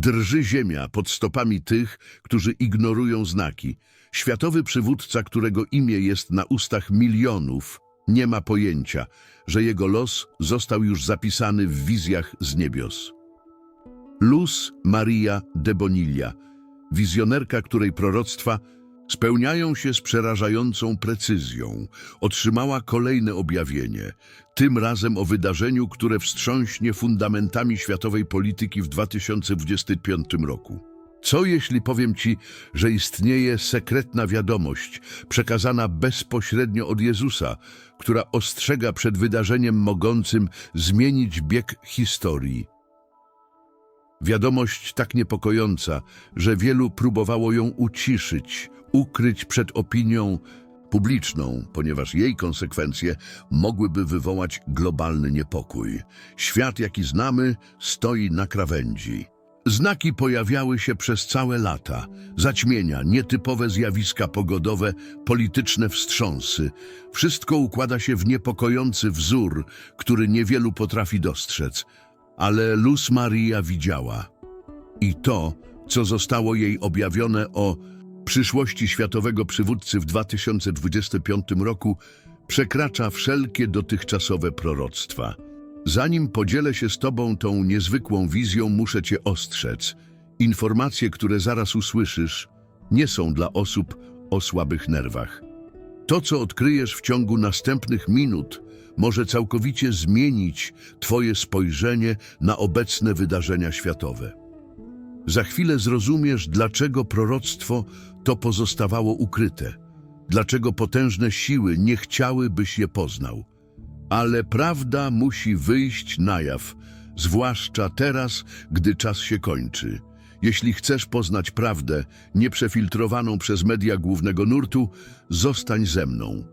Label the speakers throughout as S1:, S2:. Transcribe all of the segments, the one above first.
S1: Drży ziemia pod stopami tych, którzy ignorują znaki. Światowy przywódca, którego imię jest na ustach milionów, nie ma pojęcia, że jego los został już zapisany w wizjach z niebios. Luz Maria de Bonilla, wizjonerka, której proroctwa spełniają się z przerażającą precyzją, otrzymała kolejne objawienie, tym razem o wydarzeniu, które wstrząśnie fundamentami światowej polityki w 2025 roku. Co jeśli powiem Ci, że istnieje sekretna wiadomość, przekazana bezpośrednio od Jezusa, która ostrzega przed wydarzeniem mogącym zmienić bieg historii? Wiadomość tak niepokojąca, że wielu próbowało ją uciszyć, ukryć przed opinią publiczną, ponieważ jej konsekwencje mogłyby wywołać globalny niepokój. Świat, jaki znamy, stoi na krawędzi. Znaki pojawiały się przez całe lata. Zaćmienia, nietypowe zjawiska pogodowe, polityczne wstrząsy. Wszystko układa się w niepokojący wzór, który niewielu potrafi dostrzec. Ale Luz Maria widziała. I to, co zostało jej objawione o przyszłości światowego przywódcy w 2025 roku, przekracza wszelkie dotychczasowe proroctwa. Zanim podzielę się z Tobą tą niezwykłą wizją, muszę Cię ostrzec. Informacje, które zaraz usłyszysz, nie są dla osób o słabych nerwach. To, co odkryjesz w ciągu następnych minut, może całkowicie zmienić Twoje spojrzenie na obecne wydarzenia światowe. Za chwilę zrozumiesz, dlaczego proroctwo to pozostawało ukryte, dlaczego potężne siły nie chciały, byś je poznał. Ale prawda musi wyjść na jaw, zwłaszcza teraz, gdy czas się kończy. Jeśli chcesz poznać prawdę, nieprzefiltrowaną przez media głównego nurtu, zostań ze mną.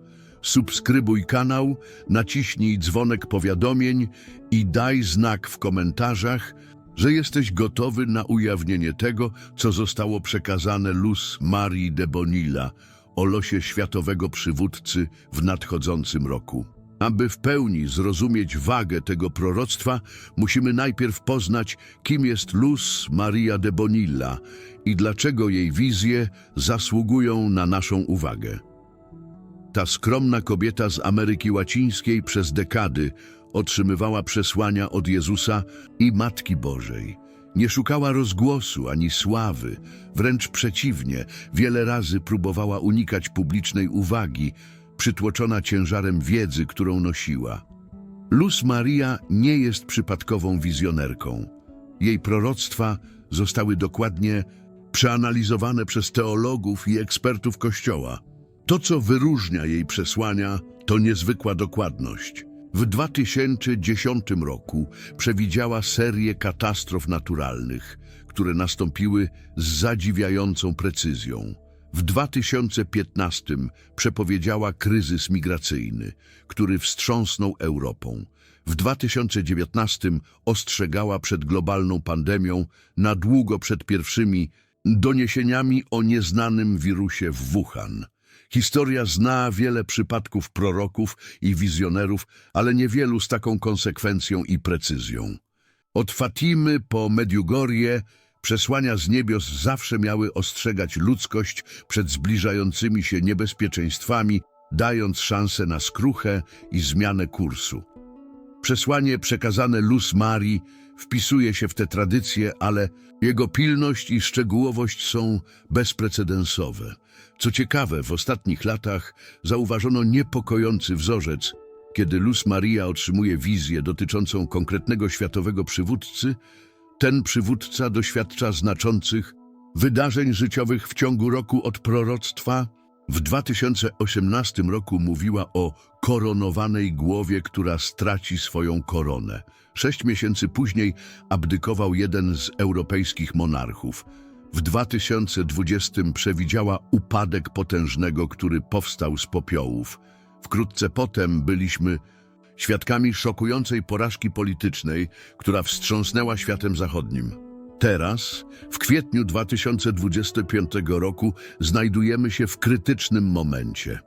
S1: Subskrybuj kanał, naciśnij dzwonek powiadomień i daj znak w komentarzach, że jesteś gotowy na ujawnienie tego, co zostało przekazane Luz Marii de Bonilla o losie światowego przywódcy w nadchodzącym roku. Aby w pełni zrozumieć wagę tego proroctwa, musimy najpierw poznać, kim jest Luz Maria de Bonilla i dlaczego jej wizje zasługują na naszą uwagę. Ta skromna kobieta z Ameryki Łacińskiej przez dekady otrzymywała przesłania od Jezusa i Matki Bożej. Nie szukała rozgłosu ani sławy, wręcz przeciwnie, wiele razy próbowała unikać publicznej uwagi, przytłoczona ciężarem wiedzy, którą nosiła. Luz Maria nie jest przypadkową wizjonerką. Jej proroctwa zostały dokładnie przeanalizowane przez teologów i ekspertów Kościoła. To, co wyróżnia jej przesłania, to niezwykła dokładność. W 2010 roku przewidziała serię katastrof naturalnych, które nastąpiły z zadziwiającą precyzją. W 2015 przepowiedziała kryzys migracyjny, który wstrząsnął Europą. W 2019 ostrzegała przed globalną pandemią na długo przed pierwszymi doniesieniami o nieznanym wirusie w Wuhan. Historia zna wiele przypadków proroków i wizjonerów, ale niewielu z taką konsekwencją i precyzją. Od Fatimy po Mediugorje przesłania z niebios zawsze miały ostrzegać ludzkość przed zbliżającymi się niebezpieczeństwami, dając szansę na skruchę i zmianę kursu. Przesłanie przekazane Luz Marii wpisuje się w tę tradycję, ale jego pilność i szczegółowość są bezprecedensowe. Co ciekawe, w ostatnich latach zauważono niepokojący wzorzec, kiedy Luz Maria otrzymuje wizję dotyczącą konkretnego światowego przywódcy, ten przywódca doświadcza znaczących wydarzeń życiowych w ciągu roku od proroctwa. W 2018 roku mówiła o koronowanej głowie, która straci swoją koronę. Sześć miesięcy później abdykował jeden z europejskich monarchów. W 2020 przewidziała upadek potężnego, który powstał z popiołów. Wkrótce potem byliśmy świadkami szokującej porażki politycznej, która wstrząsnęła światem zachodnim. Teraz, w kwietniu 2025 roku, znajdujemy się w krytycznym momencie.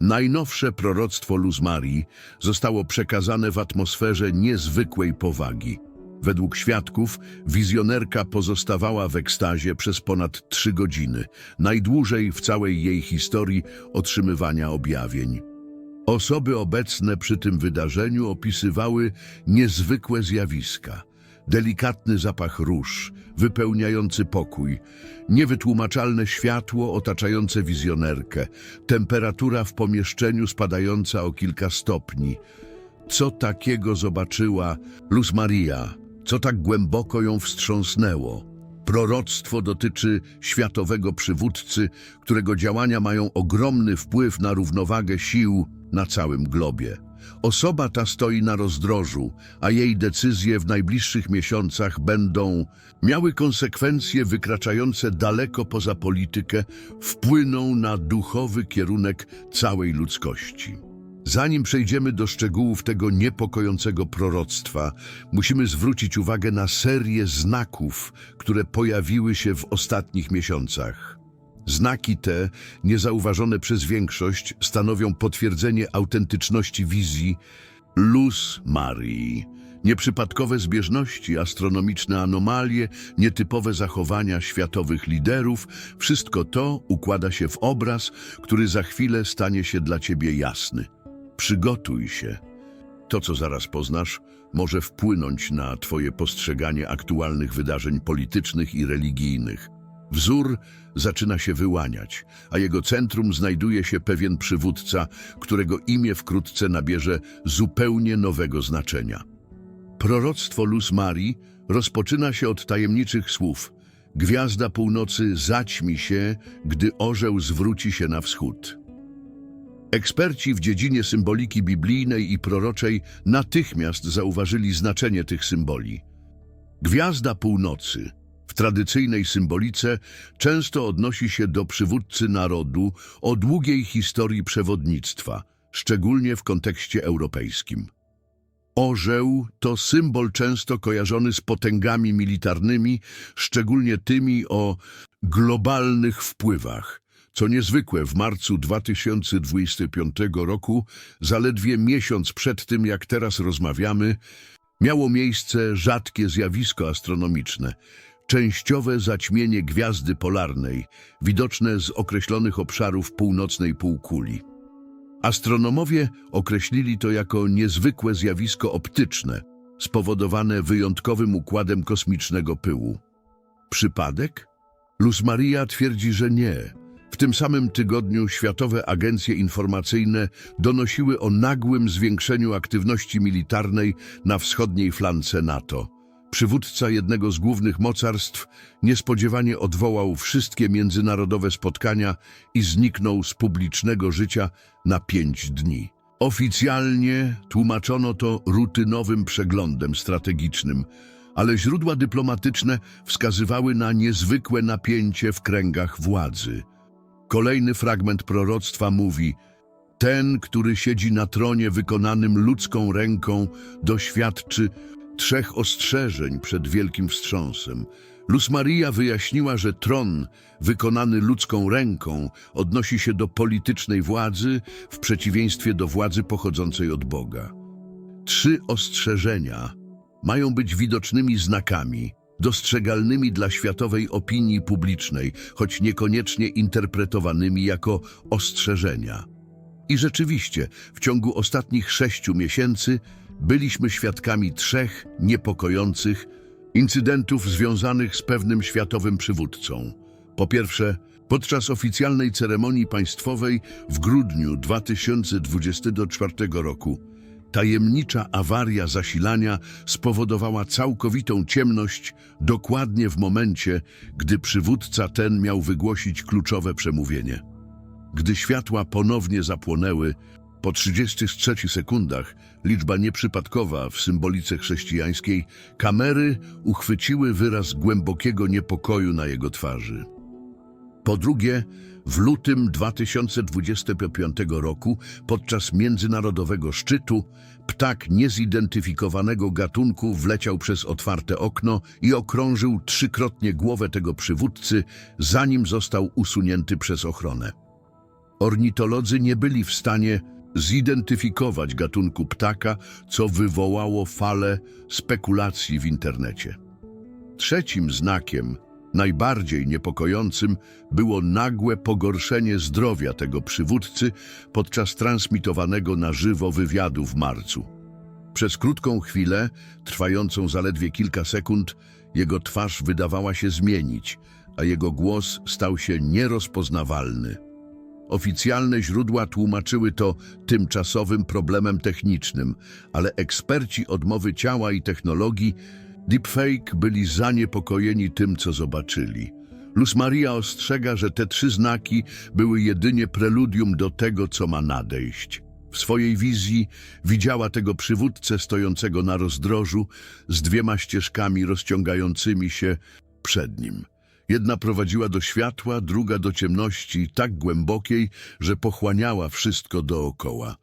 S1: Najnowsze proroctwo Luz Marii zostało przekazane w atmosferze niezwykłej powagi. Według świadków wizjonerka pozostawała w ekstazie przez ponad trzy godziny, najdłużej w całej jej historii otrzymywania objawień. Osoby obecne przy tym wydarzeniu opisywały niezwykłe zjawiska. Delikatny zapach róż, wypełniający pokój, niewytłumaczalne światło otaczające wizjonerkę, temperatura w pomieszczeniu spadająca o kilka stopni. Co takiego zobaczyła Luz Maria? Co tak głęboko ją wstrząsnęło? Proroctwo dotyczy światowego przywódcy, którego działania mają ogromny wpływ na równowagę sił na całym globie. Osoba ta stoi na rozdrożu, a jej decyzje w najbliższych miesiącach będą miały konsekwencje wykraczające daleko poza politykę, wpłyną na duchowy kierunek całej ludzkości. Zanim przejdziemy do szczegółów tego niepokojącego proroctwa, musimy zwrócić uwagę na serię znaków, które pojawiły się w ostatnich miesiącach. Znaki te, niezauważone przez większość, stanowią potwierdzenie autentyczności wizji Luz Marii. Nieprzypadkowe zbieżności, astronomiczne anomalie, nietypowe zachowania światowych liderów, wszystko to układa się w obraz, który za chwilę stanie się dla ciebie jasny. Przygotuj się. To, co zaraz poznasz, może wpłynąć na Twoje postrzeganie aktualnych wydarzeń politycznych i religijnych. Wzór zaczyna się wyłaniać, a jego centrum znajduje się pewien przywódca, którego imię wkrótce nabierze zupełnie nowego znaczenia. Proroctwo Luz Marii rozpoczyna się od tajemniczych słów. Gwiazda północy zaćmi się, gdy orzeł zwróci się na wschód. Eksperci w dziedzinie symboliki biblijnej i proroczej natychmiast zauważyli znaczenie tych symboli. Gwiazda północy w tradycyjnej symbolice często odnosi się do przywódcy narodu o długiej historii przewodnictwa, szczególnie w kontekście europejskim. Orzeł to symbol często kojarzony z potęgami militarnymi, szczególnie tymi o globalnych wpływach. Co niezwykłe, w marcu 2025 roku, zaledwie miesiąc przed tym, jak teraz rozmawiamy, miało miejsce rzadkie zjawisko astronomiczne, częściowe zaćmienie gwiazdy polarnej, widoczne z określonych obszarów północnej półkuli. Astronomowie określili to jako niezwykłe zjawisko optyczne, spowodowane wyjątkowym układem kosmicznego pyłu. Przypadek? Luz Maria twierdzi, że nie. W tym samym tygodniu światowe agencje informacyjne donosiły o nagłym zwiększeniu aktywności militarnej na wschodniej flance NATO. Przywódca jednego z głównych mocarstw niespodziewanie odwołał wszystkie międzynarodowe spotkania i zniknął z publicznego życia na pięć dni. Oficjalnie tłumaczono to rutynowym przeglądem strategicznym, ale źródła dyplomatyczne wskazywały na niezwykłe napięcie w kręgach władzy. Kolejny fragment proroctwa mówi: Ten, który siedzi na tronie wykonanym ludzką ręką, doświadczy trzech ostrzeżeń przed wielkim wstrząsem. Luz Maria wyjaśniła, że tron wykonany ludzką ręką odnosi się do politycznej władzy w przeciwieństwie do władzy pochodzącej od Boga. Trzy ostrzeżenia mają być widocznymi znakami, dostrzegalnymi dla światowej opinii publicznej, choć niekoniecznie interpretowanymi jako ostrzeżenia. I rzeczywiście, w ciągu ostatnich sześciu miesięcy byliśmy świadkami trzech niepokojących incydentów związanych z pewnym światowym przywódcą. Po pierwsze, podczas oficjalnej ceremonii państwowej w grudniu 2024 roku tajemnicza awaria zasilania spowodowała całkowitą ciemność dokładnie w momencie, gdy przywódca ten miał wygłosić kluczowe przemówienie. Gdy światła ponownie zapłonęły, po 33 sekundach, liczba nieprzypadkowa w symbolice chrześcijańskiej, kamery uchwyciły wyraz głębokiego niepokoju na jego twarzy. Po drugie, w lutym 2025 roku, podczas międzynarodowego szczytu, ptak niezidentyfikowanego gatunku wleciał przez otwarte okno i okrążył trzykrotnie głowę tego przywódcy, zanim został usunięty przez ochronę. Ornitolodzy nie byli w stanie zidentyfikować gatunku ptaka, co wywołało falę spekulacji w internecie. Trzecim znakiem, najbardziej niepokojącym, było nagłe pogorszenie zdrowia tego przywódcy podczas transmitowanego na żywo wywiadu w marcu. Przez krótką chwilę, trwającą zaledwie kilka sekund, jego twarz wydawała się zmienić, a jego głos stał się nierozpoznawalny. Oficjalne źródła tłumaczyły to tymczasowym problemem technicznym, ale eksperci odmowy ciała i technologii deepfake byli zaniepokojeni tym, co zobaczyli. Luz Maria ostrzega, że te trzy znaki były jedynie preludium do tego, co ma nadejść. W swojej wizji widziała tego przywódcę stojącego na rozdrożu z dwiema ścieżkami rozciągającymi się przed nim. Jedna prowadziła do światła, druga do ciemności tak głębokiej, że pochłaniała wszystko dookoła.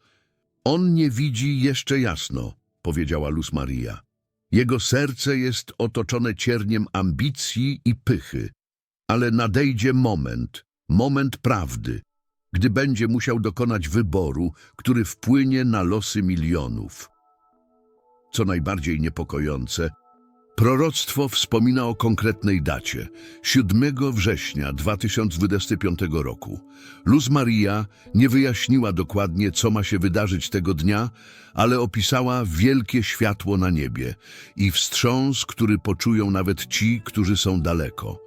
S1: On nie widzi jeszcze jasno, powiedziała Luz Maria. Jego serce jest otoczone cierniem ambicji i pychy, ale nadejdzie moment, moment prawdy, gdy będzie musiał dokonać wyboru, który wpłynie na losy milionów. Co najbardziej niepokojące, proroctwo wspomina o konkretnej dacie 7 września 2025 roku. Luz Maria nie wyjaśniła dokładnie, co ma się wydarzyć tego dnia, ale opisała wielkie światło na niebie i wstrząs, który poczują nawet ci, którzy są daleko.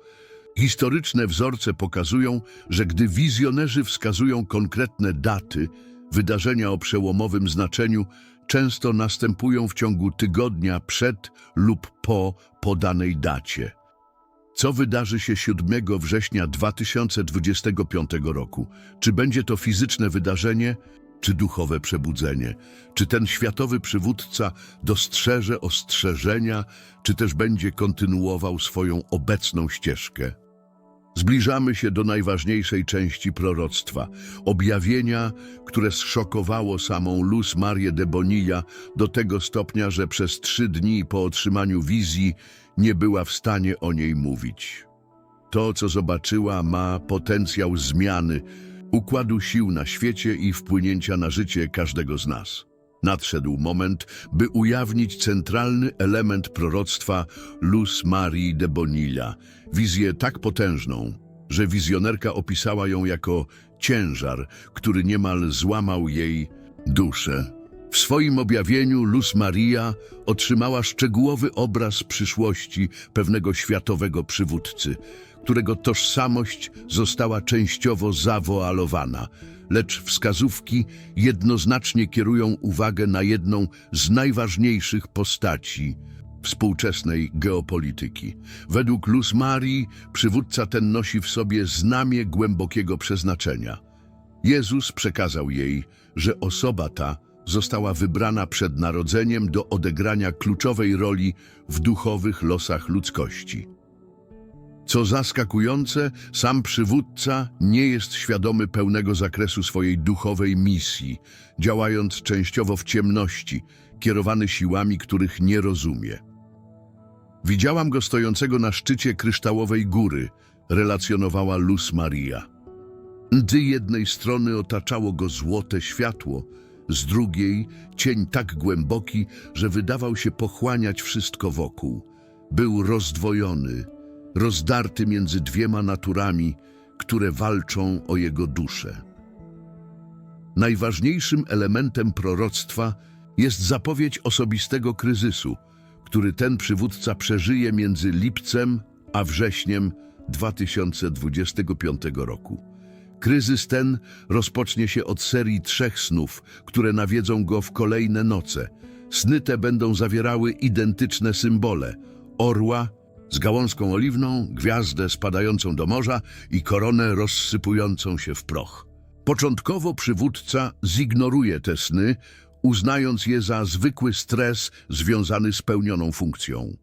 S1: Historyczne wzorce pokazują, że gdy wizjonerzy wskazują konkretne daty, wydarzenia o przełomowym znaczeniu często następują w ciągu tygodnia przed lub po podanej dacie. Co wydarzy się 7 września 2025 roku? Czy będzie to fizyczne wydarzenie, czy duchowe przebudzenie? Czy ten światowy przywódca dostrzeże ostrzeżenia, czy też będzie kontynuował swoją obecną ścieżkę? Zbliżamy się do najważniejszej części proroctwa, objawienia, które zszokowało samą Luz Marię de Bonilla do tego stopnia, że przez trzy dni po otrzymaniu wizji nie była w stanie o niej mówić. To, co zobaczyła, ma potencjał zmiany, układu sił na świecie i wpłynięcia na życie każdego z nas. Nadszedł moment, by ujawnić centralny element proroctwa Luz Marii de Bonilla, wizję tak potężną, że wizjonerka opisała ją jako ciężar, który niemal złamał jej duszę. W swoim objawieniu Luz Maria otrzymała szczegółowy obraz przyszłości pewnego światowego przywódcy, którego tożsamość została częściowo zawoalowana, lecz wskazówki jednoznacznie kierują uwagę na jedną z najważniejszych postaci współczesnej geopolityki. Według Luz Marii przywódca ten nosi w sobie znamię głębokiego przeznaczenia. Jezus przekazał jej, że osoba ta została wybrana przed narodzeniem do odegrania kluczowej roli w duchowych losach ludzkości. Co zaskakujące, sam przywódca nie jest świadomy pełnego zakresu swojej duchowej misji, działając częściowo w ciemności, kierowany siłami, których nie rozumie. Widziałam go stojącego na szczycie kryształowej góry, relacjonowała Luz Maria. Z jednej strony otaczało go złote światło, z drugiej cień tak głęboki, że wydawał się pochłaniać wszystko wokół. Był rozdwojony, rozdarty między dwiema naturami, które walczą o jego duszę. Najważniejszym elementem proroctwa jest zapowiedź osobistego kryzysu, który ten przywódca przeżyje między lipcem a wrześniem 2025 roku. Kryzys ten rozpocznie się od serii trzech snów, które nawiedzą go w kolejne noce. Sny te będą zawierały identyczne symbole orła z gałązką oliwną, gwiazdę spadającą do morza i koronę rozsypującą się w proch. Początkowo przywódca zignoruje te sny, uznając je za zwykły stres związany z pełnioną funkcją.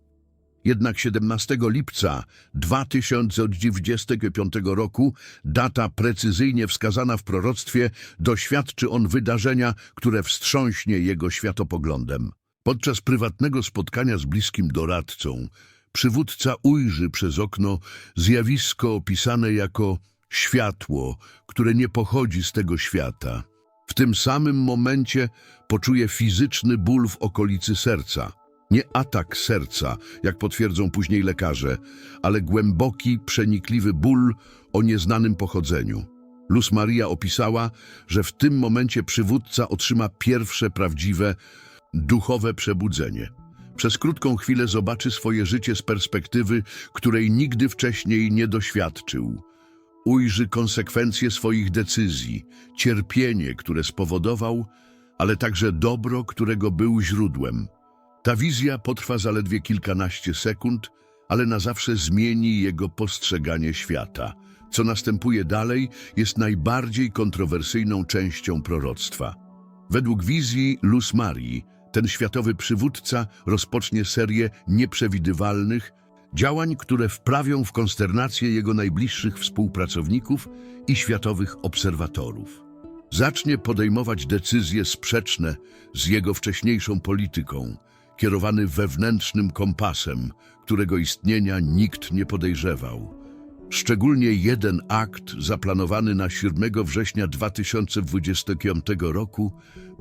S1: Jednak 17 lipca 2025 roku, data precyzyjnie wskazana w proroctwie, doświadczy on wydarzenia, które wstrząśnie jego światopoglądem. Podczas prywatnego spotkania z bliskim doradcą, przywódca ujrzy przez okno zjawisko opisane jako światło, które nie pochodzi z tego świata. W tym samym momencie poczuje fizyczny ból w okolicy serca. Nie atak serca, jak potwierdzą później lekarze, ale głęboki, przenikliwy ból o nieznanym pochodzeniu. Luz Maria opisała, że w tym momencie przywódca otrzyma pierwsze prawdziwe, duchowe przebudzenie. Przez krótką chwilę zobaczy swoje życie z perspektywy, której nigdy wcześniej nie doświadczył. Ujrzy konsekwencje swoich decyzji, cierpienie, które spowodował, ale także dobro, którego był źródłem. Ta wizja potrwa zaledwie kilkanaście sekund, ale na zawsze zmieni jego postrzeganie świata. Co następuje dalej, jest najbardziej kontrowersyjną częścią proroctwa. Według wizji Luz Marii, ten światowy przywódca rozpocznie serię nieprzewidywalnych działań, które wprawią w konsternację jego najbliższych współpracowników i światowych obserwatorów. Zacznie podejmować decyzje sprzeczne z jego wcześniejszą polityką, kierowany wewnętrznym kompasem, którego istnienia nikt nie podejrzewał. Szczególnie jeden akt zaplanowany na 7 września 2025 roku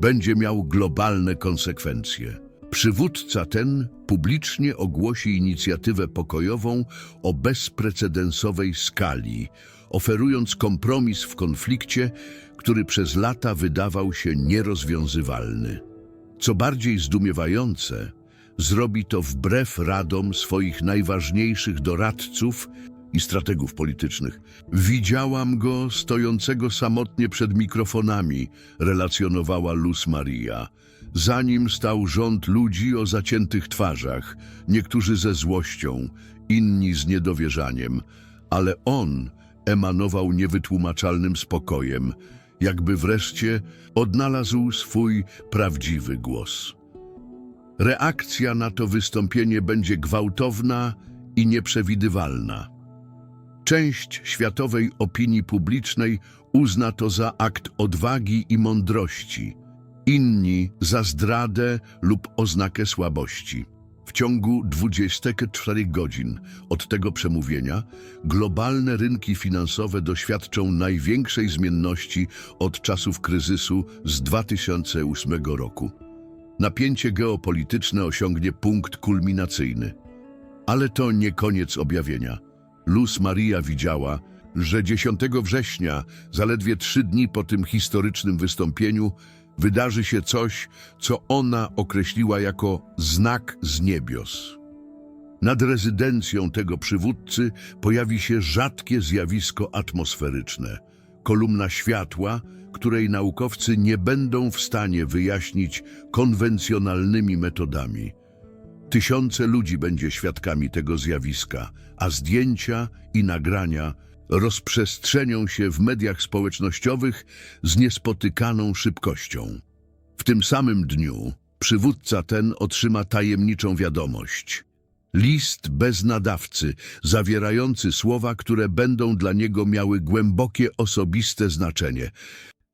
S1: będzie miał globalne konsekwencje. Przywódca ten publicznie ogłosi inicjatywę pokojową o bezprecedensowej skali, oferując kompromis w konflikcie, który przez lata wydawał się nierozwiązywalny. Co bardziej zdumiewające, zrobi to wbrew radom swoich najważniejszych doradców i strategów politycznych. Widziałam go stojącego samotnie przed mikrofonami, relacjonowała Luz Maria. Za nim stał rząd ludzi o zaciętych twarzach, niektórzy ze złością, inni z niedowierzaniem, ale on emanował niewytłumaczalnym spokojem, jakby wreszcie odnalazł swój prawdziwy głos. Reakcja na to wystąpienie będzie gwałtowna i nieprzewidywalna. Część światowej opinii publicznej uzna to za akt odwagi i mądrości, inni za zdradę lub oznakę słabości. W ciągu 24 godzin od tego przemówienia globalne rynki finansowe doświadczą największej zmienności od czasów kryzysu z 2008 roku. Napięcie geopolityczne osiągnie punkt kulminacyjny. Ale to nie koniec objawienia. Luz Maria widziała, że 10 września, zaledwie trzy dni po tym historycznym wystąpieniu, wydarzy się coś, co ona określiła jako znak z niebios. Nad rezydencją tego przywódcy pojawi się rzadkie zjawisko atmosferyczne, kolumna światła, której naukowcy nie będą w stanie wyjaśnić konwencjonalnymi metodami. Tysiące ludzi będzie świadkami tego zjawiska, a zdjęcia i nagrania rozprzestrzenią się w mediach społecznościowych z niespotykaną szybkością. W tym samym dniu przywódca ten otrzyma tajemniczą wiadomość. List bez nadawcy, zawierający słowa, które będą dla niego miały głębokie osobiste znaczenie.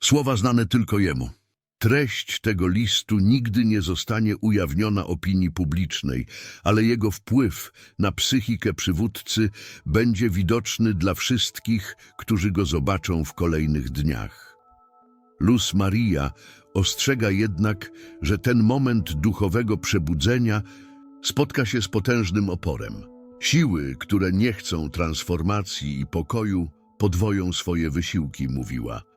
S1: Słowa znane tylko jemu. Treść tego listu nigdy nie zostanie ujawniona opinii publicznej, ale jego wpływ na psychikę przywódcy będzie widoczny dla wszystkich, którzy go zobaczą w kolejnych dniach. Luz Maria ostrzega jednak, że ten moment duchowego przebudzenia spotka się z potężnym oporem. Siły, które nie chcą transformacji i pokoju, podwoją swoje wysiłki, mówiła.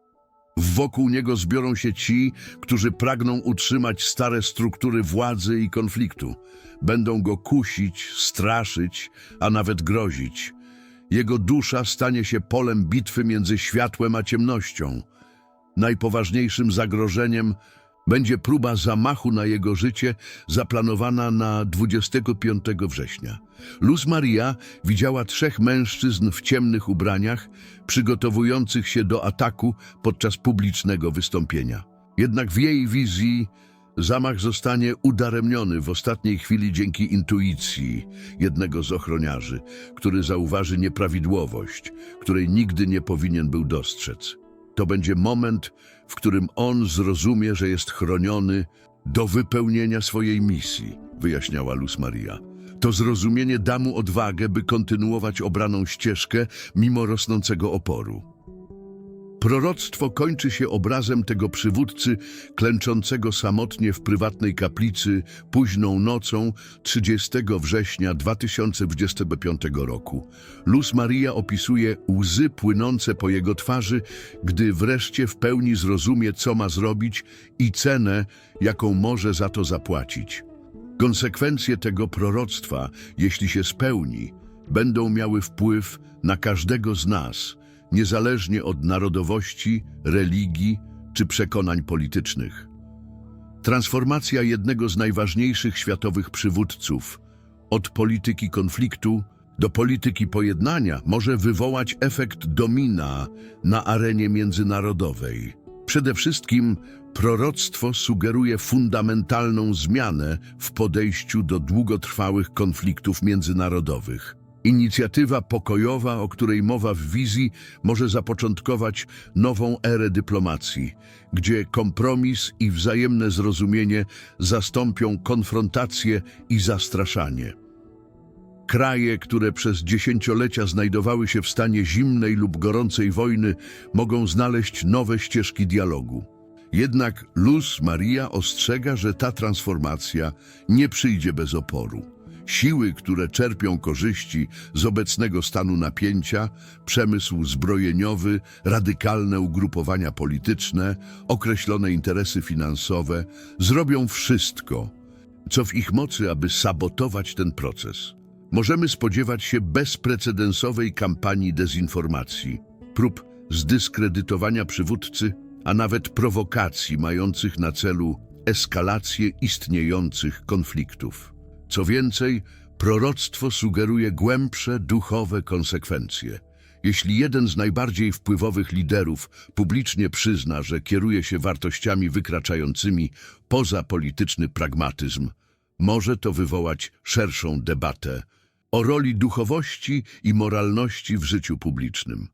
S1: Wokół niego zbiorą się ci, którzy pragną utrzymać stare struktury władzy i konfliktu. Będą go kusić, straszyć, a nawet grozić. Jego dusza stanie się polem bitwy między światłem a ciemnością. Najpoważniejszym zagrożeniem będzie próba zamachu na jego życie zaplanowana na 25 września. Luz Maria widziała trzech mężczyzn w ciemnych ubraniach, przygotowujących się do ataku podczas publicznego wystąpienia. Jednak w jej wizji zamach zostanie udaremniony w ostatniej chwili dzięki intuicji jednego z ochroniarzy, który zauważy nieprawidłowość, której nigdy nie powinien był dostrzec. To będzie moment, w którym on zrozumie, że jest chroniony do wypełnienia swojej misji, wyjaśniała Luz Maria. To zrozumienie da mu odwagę, by kontynuować obraną ścieżkę mimo rosnącego oporu. Proroctwo kończy się obrazem tego przywódcy klęczącego samotnie w prywatnej kaplicy późną nocą 30 września 2025 roku. Luz Maria opisuje łzy płynące po jego twarzy, gdy wreszcie w pełni zrozumie, co ma zrobić i cenę, jaką może za to zapłacić. Konsekwencje tego proroctwa, jeśli się spełni, będą miały wpływ na każdego z nas, niezależnie od narodowości, religii czy przekonań politycznych. Transformacja jednego z najważniejszych światowych przywódców, od polityki konfliktu do polityki pojednania, może wywołać efekt domina na arenie międzynarodowej. Przede wszystkim proroctwo sugeruje fundamentalną zmianę w podejściu do długotrwałych konfliktów międzynarodowych. Inicjatywa pokojowa, o której mowa w wizji, może zapoczątkować nową erę dyplomacji, gdzie kompromis i wzajemne zrozumienie zastąpią konfrontację i zastraszanie. Kraje, które przez dziesięciolecia znajdowały się w stanie zimnej lub gorącej wojny, mogą znaleźć nowe ścieżki dialogu. Jednak Luz Maria ostrzega, że ta transformacja nie przyjdzie bez oporu. Siły, które czerpią korzyści z obecnego stanu napięcia, przemysł zbrojeniowy, radykalne ugrupowania polityczne, określone interesy finansowe, zrobią wszystko, co w ich mocy, aby sabotować ten proces. Możemy spodziewać się bezprecedensowej kampanii dezinformacji, prób zdyskredytowania przywódcy, a nawet prowokacji mających na celu eskalację istniejących konfliktów. Co więcej, proroctwo sugeruje głębsze duchowe konsekwencje. Jeśli jeden z najbardziej wpływowych liderów publicznie przyzna, że kieruje się wartościami wykraczającymi poza polityczny pragmatyzm, może to wywołać szerszą debatę o roli duchowości i moralności w życiu publicznym.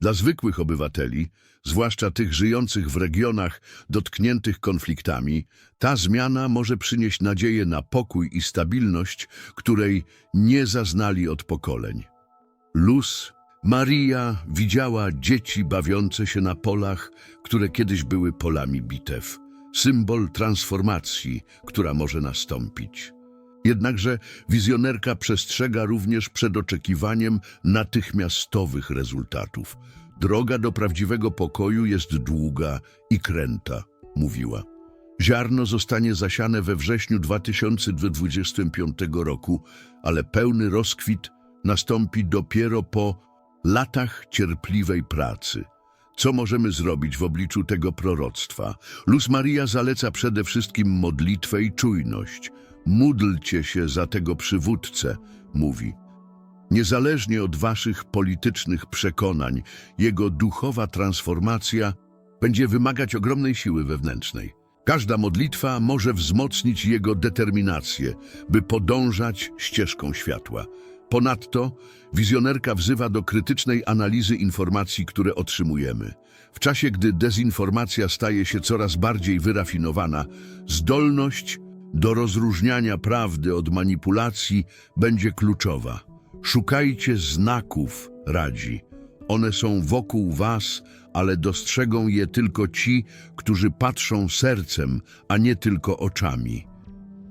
S1: Dla zwykłych obywateli, zwłaszcza tych żyjących w regionach dotkniętych konfliktami, ta zmiana może przynieść nadzieję na pokój i stabilność, której nie zaznali od pokoleń. Luz, Maria widziała dzieci bawiące się na polach, które kiedyś były polami bitew. Symbol transformacji, która może nastąpić. Jednakże wizjonerka przestrzega również przed oczekiwaniem natychmiastowych rezultatów. Droga do prawdziwego pokoju jest długa i kręta, mówiła. Ziarno zostanie zasiane we wrześniu 2025 roku, ale pełny rozkwit nastąpi dopiero po latach cierpliwej pracy. Co możemy zrobić w obliczu tego proroctwa? Luz Maria zaleca przede wszystkim modlitwę i czujność. Módlcie się za tego przywódcę, mówi. Niezależnie od waszych politycznych przekonań, jego duchowa transformacja będzie wymagać ogromnej siły wewnętrznej. Każda modlitwa może wzmocnić jego determinację, by podążać ścieżką światła. Ponadto wizjonerka wzywa do krytycznej analizy informacji, które otrzymujemy. W czasie, gdy dezinformacja staje się coraz bardziej wyrafinowana, zdolność do rozróżniania prawdy od manipulacji będzie kluczowa. Szukajcie znaków, radzi. One są wokół was, ale dostrzegą je tylko ci, którzy patrzą sercem, a nie tylko oczami.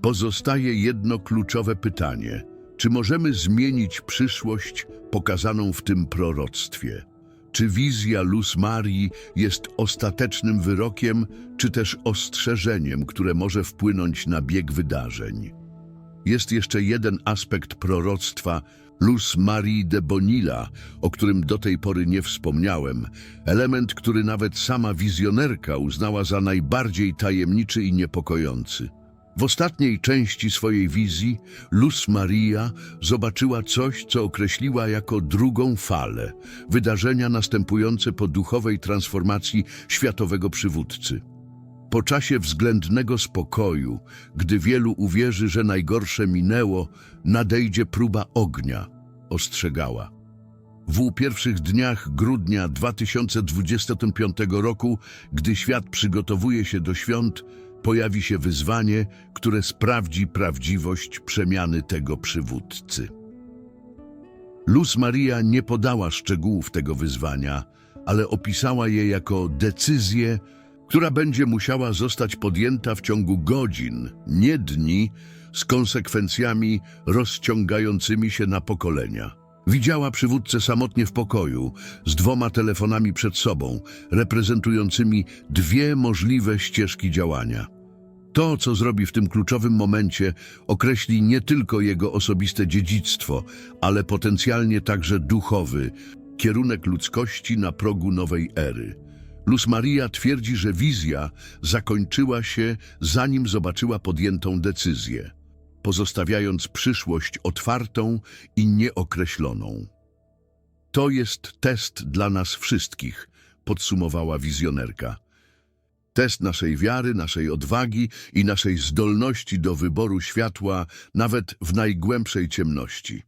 S1: Pozostaje jedno kluczowe pytanie. Czy możemy zmienić przyszłość pokazaną w tym proroctwie? Czy wizja Luz Marii jest ostatecznym wyrokiem, czy też ostrzeżeniem, które może wpłynąć na bieg wydarzeń? Jest jeszcze jeden aspekt proroctwa Luz Marii de Bonilla, o którym do tej pory nie wspomniałem, element, który nawet sama wizjonerka uznała za najbardziej tajemniczy i niepokojący. W ostatniej części swojej wizji Luz Maria zobaczyła coś, co określiła jako drugą falę, wydarzenia następujące po duchowej transformacji światowego przywódcy. Po czasie względnego spokoju, gdy wielu uwierzy, że najgorsze minęło, nadejdzie próba ognia, ostrzegała. W pierwszych dniach grudnia 2025 roku, gdy świat przygotowuje się do świąt, pojawi się wyzwanie, które sprawdzi prawdziwość przemiany tego przywódcy. Luz Maria nie podała szczegółów tego wyzwania, ale opisała je jako decyzję, która będzie musiała zostać podjęta w ciągu godzin, nie dni, z konsekwencjami rozciągającymi się na pokolenia. Widziała przywódcę samotnie w pokoju, z dwoma telefonami przed sobą, reprezentującymi dwie możliwe ścieżki działania. To, co zrobi w tym kluczowym momencie, określi nie tylko jego osobiste dziedzictwo, ale potencjalnie także duchowy, kierunek ludzkości na progu nowej ery. Luz Maria twierdzi, że wizja zakończyła się, zanim zobaczyła podjętą decyzję, pozostawiając przyszłość otwartą i nieokreśloną. To jest test dla nas wszystkich, podsumowała wizjonerka. Test naszej wiary, naszej odwagi i naszej zdolności do wyboru światła nawet w najgłębszej ciemności.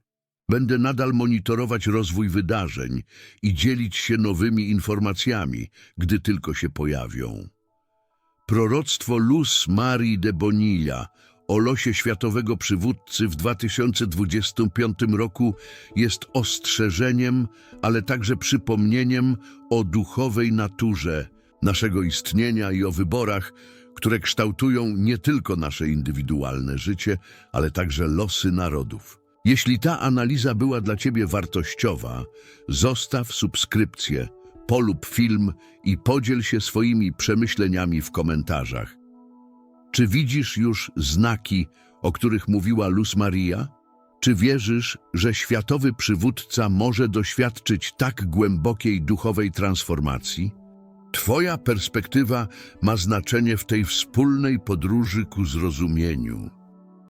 S1: Będę nadal monitorować rozwój wydarzeń i dzielić się nowymi informacjami, gdy tylko się pojawią. Proroctwo Luz Marii de Bonilla o losie światowego przywódcy w 2025 roku jest ostrzeżeniem, ale także przypomnieniem o duchowej naturze naszego istnienia i o wyborach, które kształtują nie tylko nasze indywidualne życie, ale także losy narodów. Jeśli ta analiza była dla Ciebie wartościowa, zostaw subskrypcję, polub film i podziel się swoimi przemyśleniami w komentarzach. Czy widzisz już znaki, o których mówiła Luz Maria? Czy wierzysz, że światowy przywódca może doświadczyć tak głębokiej duchowej transformacji? Twoja perspektywa ma znaczenie w tej wspólnej podróży ku zrozumieniu.